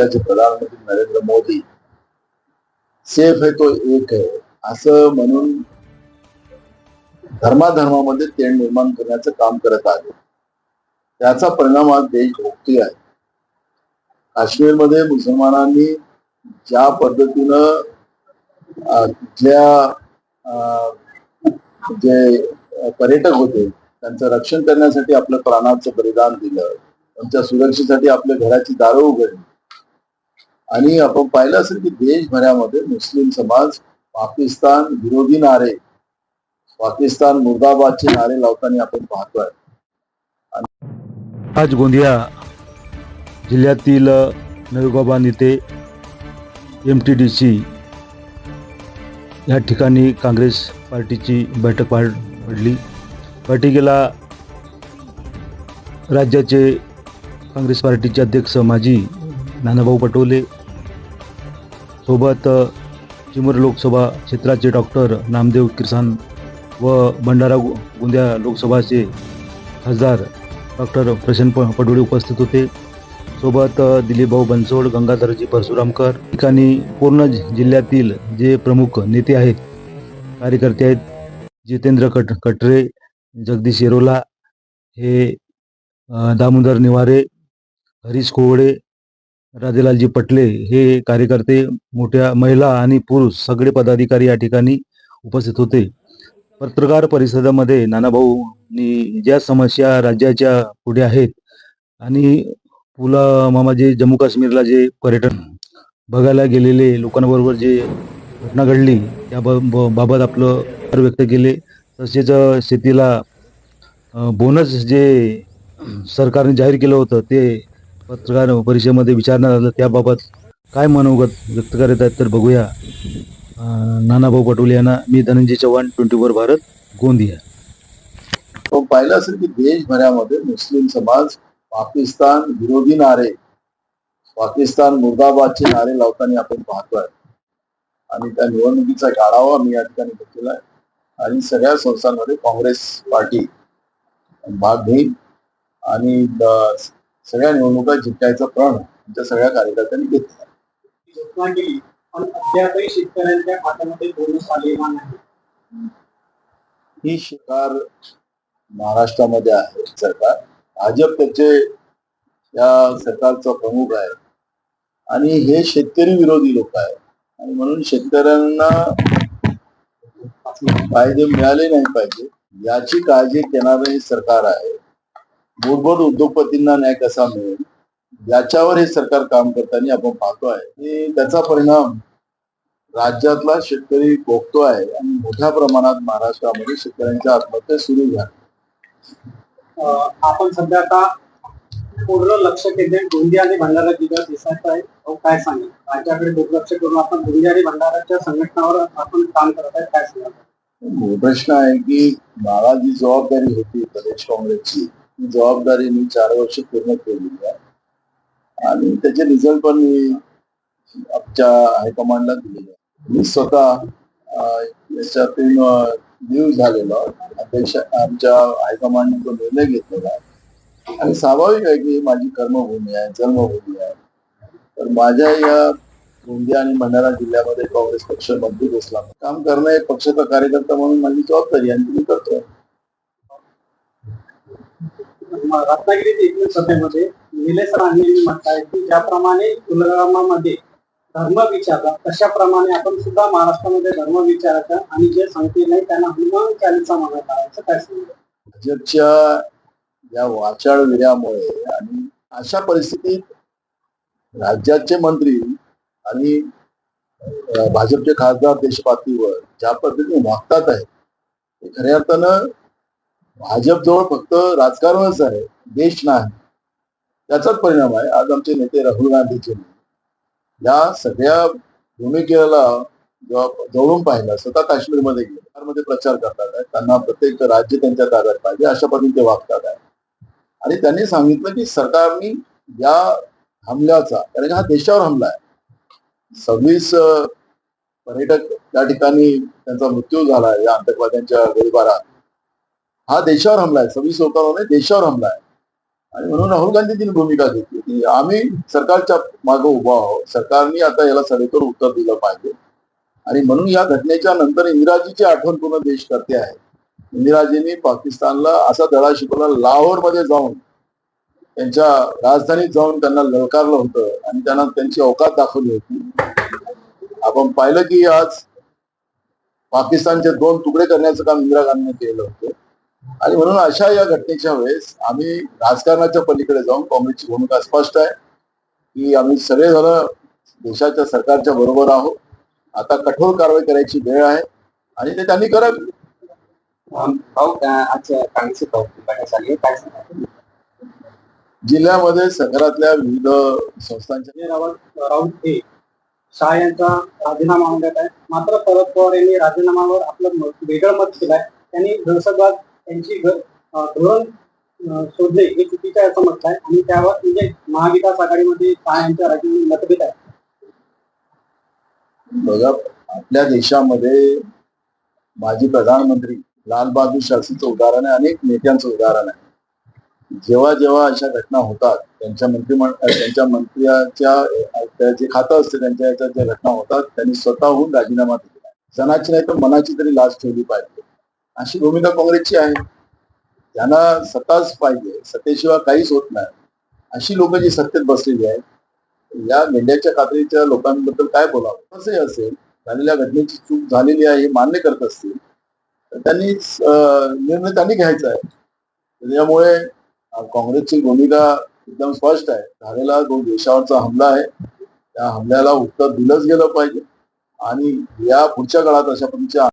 देशाचे प्रधानमंत्री नरेंद्र मोदी. सेफ आहे तो एक आहे. असं म्हणून धर्माधर्मामध्ये तेढ निर्माण करण्याचं काम करत आले त्याचा परिणाम आज देश भोगतोय. आहे काश्मीरमध्ये मुसलमानांनी ज्या पद्धतीनं अं, तिथल्या अं, जे पर्यटक होते त्यांचं रक्षण करण्यासाठी आपल्या प्राणाचं बलिदान दिलं. त्यांच्या सुरक्षेसाठी आपल्या घराची दारं उघडली. आणि आपण पाहिलं असेल की देशभरामध्ये मुस्लिम समाज पाकिस्तान विरोधी नारे पाकिस्तान मुर्दाबादचे नारे लावताना आपण पाहतोय. आज गोंदिया जिल्ह्यातील नवेगाबान येथे एम टी डी सी या ठिकाणी काँग्रेस पार्टीची बैठक पार पडली. बैठकीला राज्याचे काँग्रेस पार्टीचे अध्यक्ष माजी नानाभाऊ पटोले सोबत चिमूर लोकसभा क्षेत्राचे डॉक्टर नामदेव किसान व भंडारा गोंदिया लोकसभाचे खासदार डॉक्टर प्रशांत प- पडोळे उपस्थित होते. सोबत दिलीपभाऊ बनसोड गंगाधरजी परशुरामकर ठिकाणी पूर्ण जिल्ह्यातील जे प्रमुख नेते आहेत कार्यकर्ते आहेत जितेंद्र कट कटरे जगदीश येरोला हे दामोदर निवारे हरीश कोवडे राजेलालजी पटले हे कार्यकर्ते मोठ्या महिला आणि पुरुष सगळे पदाधिकारी या ठिकाणी उपस्थित होते. पत्रकार परिषदेमध्ये नानाभाऊनी ज्या समस्या राज्याच्या पुढे आहेत आणि पुला मामा जे जम्मू काश्मीरला जे पर्यटन बघायला गेलेले लोकांबरोबर जे घटना घडली त्या ब- ब- बाबत आपलं व्यक्त केले. तसेच शेतीला बोनस जे सरकारने जाहीर केलं होतं ते पत्रकार परिषदेमध्ये विचारण्यात आलं त्याबाबत काय मनोगत व्यक्त करत आहेत तर बघूया. नानाभाऊ पटोले यांना मी धनंजय चव्हाण ट्वेंटी फोर भारत गोंदिया. आपण पाहिलं असेल की देशभरामध्ये मुस्लिम समाज पाकिस्तान विरोधी नारे पाकिस्तान मुर्दाबादचे नारे लावताना आपण पाहतोय. आणि त्या निवडणुकीचा गाडावा मी या ठिकाणी घेतलेला आहे. आणि सगळ्या संस्थांमध्ये काँग्रेस पार्टी भाग घेईल आणि सगळ्या निवडणुका जिंकायचा प्रण आमच्या सगळ्या कार्यकर्त्यांनी घेतला घोषणा केली पण अद्यापही शेतकऱ्यांच्या खात्यामध्ये बोनस आलेला नाही. ही सरकार महाराष्ट्रामध्ये आहे सरकार. भाजप त्याचे या सरकारचा प्रमुख आहे. आणि हे शेतकरी विरोधी लोक आहेत. आणि म्हणून शेतकऱ्यांना फायदे मिळाले नाही पाहिजे. याची काळजी घेणारं हे सरकार आहे. मूलभूत उद्योगपतींना न्याय कसा मिळेल? याच्यावर हे सरकार काम करताना आपण पाहतोय की त्याचा परिणाम राज्यातला शेतकरी भोगतो आहे आणि मोठ्या प्रमाणात महाराष्ट्रामध्ये शेतकऱ्यांच्या आत्महत्या सुरू झाल्या. आपण सध्या आता पूर्ण लक्ष केंद्रित गोंदिया आणि भंडारा जिल्ह्यात दिसत आहे. अहो, काय सांगेल? राज्याकडे दुर्लक्ष करून आपण गोंदिया आणि भंडाराच्या संघटनावर आपण काम करत आहे काय सांगाल? प्रश्न आहे की मला जी जबाबदारी होती प्रदेश काँग्रेसची. जबाबदारी मी चार वर्ष पूर्ण केलेली आहे. आणि त्याचे रिझल्ट पण मी आमच्या हायकमांडला दिलेले आहे मी स्वतः याच्यातून न्यूज झालेलो अध्यक्ष आमच्या हायकमांडने तो निर्णय घेतलेला आहे. आणि स्वाभाविक आहे की माझी कर्मभूमी आहे जन्मभूमी आहे. तर माझ्या या गोंदिया आणि भंडारा जिल्ह्यामध्ये काँग्रेस पक्ष मजबूत असला. काम करणं हे पक्षाचा कार्यकर्ता म्हणून माझी जबाबदारी आणि मी करतोय. रत्नागिरीत रत्नागिरी सभेमध्ये निलेश राणे म्हणताय की ज्याप्रमाणे कुलग्रामामध्ये धर्म विचारला तशाप्रमाणे आपण सुद्धा महाराष्ट्रामध्ये धर्म विचारायचा आणि जे सांगते नाही त्यांना हनुमान चालीसा म्हणत आहे काय सांगतो भाजपच्या या वाचाळ विर्यामुळे आणि अशा परिस्थितीत राज्याचे मंत्री आणि भाजपचे खासदार देशपातळीवर ज्या पद्धतीने वागतात आहेत ते खऱ्या अर्थानं भाजपजवळ फक्त राजकारणच आहे देश नाही. त्याचाच परिणाम आहे आज आमचे नेते राहुल गांधीचे. या सगळ्या भूमिकेला जेव्हा जवळून पाहिला स्वतः काश्मीरमध्ये गेले बिहारमध्ये प्रचार करतात आहे त्यांना प्रत्येक राज्य त्यांच्या ताब्यात पाहिजे अशा पद्धतीने ते वागतात आहे आणि त्यांनी सांगितलं की सरकारने या हमल्याचा कारण हा देशावर हमला आहे. सव्वीस पर्यटक त्या ठिकाणी त्यांचा मृत्यू झाला या आतंकवाद्यांच्या गोळीबारात. हा देशावर हमला आहे. सव्वीस लोकांवर नाही देशावर हमला आहे. आणि म्हणून राहुल गांधी तिने भूमिका घेतली की आम्ही सरकारच्या मागे उभा आहोत. सरकारने आता याला सडेतोड उत्तर दिलं पाहिजे. आणि म्हणून या घटनेच्या नंतर इंदिराजीची आठवण पूर्ण देश करते आहे. इंदिराजींनी पाकिस्तानला असा धडा शिकवला लाहोरमध्ये जाऊन त्यांच्या राजधानीत जाऊन त्यांना ललकारलं होतं आणि त्यांना त्यांची अवकात दाखवली होती. आपण पाहिलं की आज पाकिस्तानचे दोन तुकडे करण्याचं काम इंदिरा गांधीने केलं होतं. आणि म्हणून अशा या घटनेच्या वेळेस आम्ही राजकारणाच्या पलीकडे जाऊन काँग्रेसची भूमिका स्पष्ट आहे. की आम्ही सगळेजण देशाच्या सरकारच्या बरोबर आहोत. आता कठोर कारवाई करायची वेळ आहे आणि ते त्यांनी करावी जिल्ह्यामध्ये शहरातल्या विविध संस्थांच्या राऊत हे शहा यांचा राजीनामा मागत आहे मात्र शरद पवार यांनी राजीनाम्यावर आपलं वेगळं मत दिलंय त्यांनी दहशतवाद त्यांची धोरण शोधले हे चुकीचं आहे असं आहे आणि त्यावर म्हणजे महाविकास आघाडीमध्ये यांच्या राजीनामे मतभेद आहे बघा आपल्या देशामध्ये माजी प्रधानमंत्री लालबहादूर शास्त्रीचं उदाहरण आहे अनेक नेत्यांचं उदाहरण आहे. जेव्हा जेव्हा अशा घटना होतात त्यांच्या मंत्रिमंडळ त्यांच्या मंत्र्याच्या जे खातं असते त्यांच्या याच्यात ज्या घटना होतात त्यांनी स्वतःहून राजीनामा दिला सणाची नाही तर मनाची तरी लाच ठेवली पाहिजे. अशी भूमिका काँग्रेसची आहे. त्यांना सत्ताच पाहिजे. सत्तेशिवाय काहीच होत नाही. अशी लोक जी सत्तेत बसलेली आहेत या मेंढ्याच्या कातडीच्या लोकांबद्दल काय बोलावं? कसंही असेल झालेल्या घटनेची चूक झालेली आहे हे मान्य करत असतील तर त्यांनी निर्णय त्यांनी घ्यायचा आहे. त्याच्यामुळे काँग्रेसची भूमिका एकदम स्पष्ट आहे. झालेला जो देशावरचा हमला आहे त्या हमल्याला उत्तर दिलंच गेलं पाहिजे. आणि या पुढच्या काळात अशा पद्धतीच्या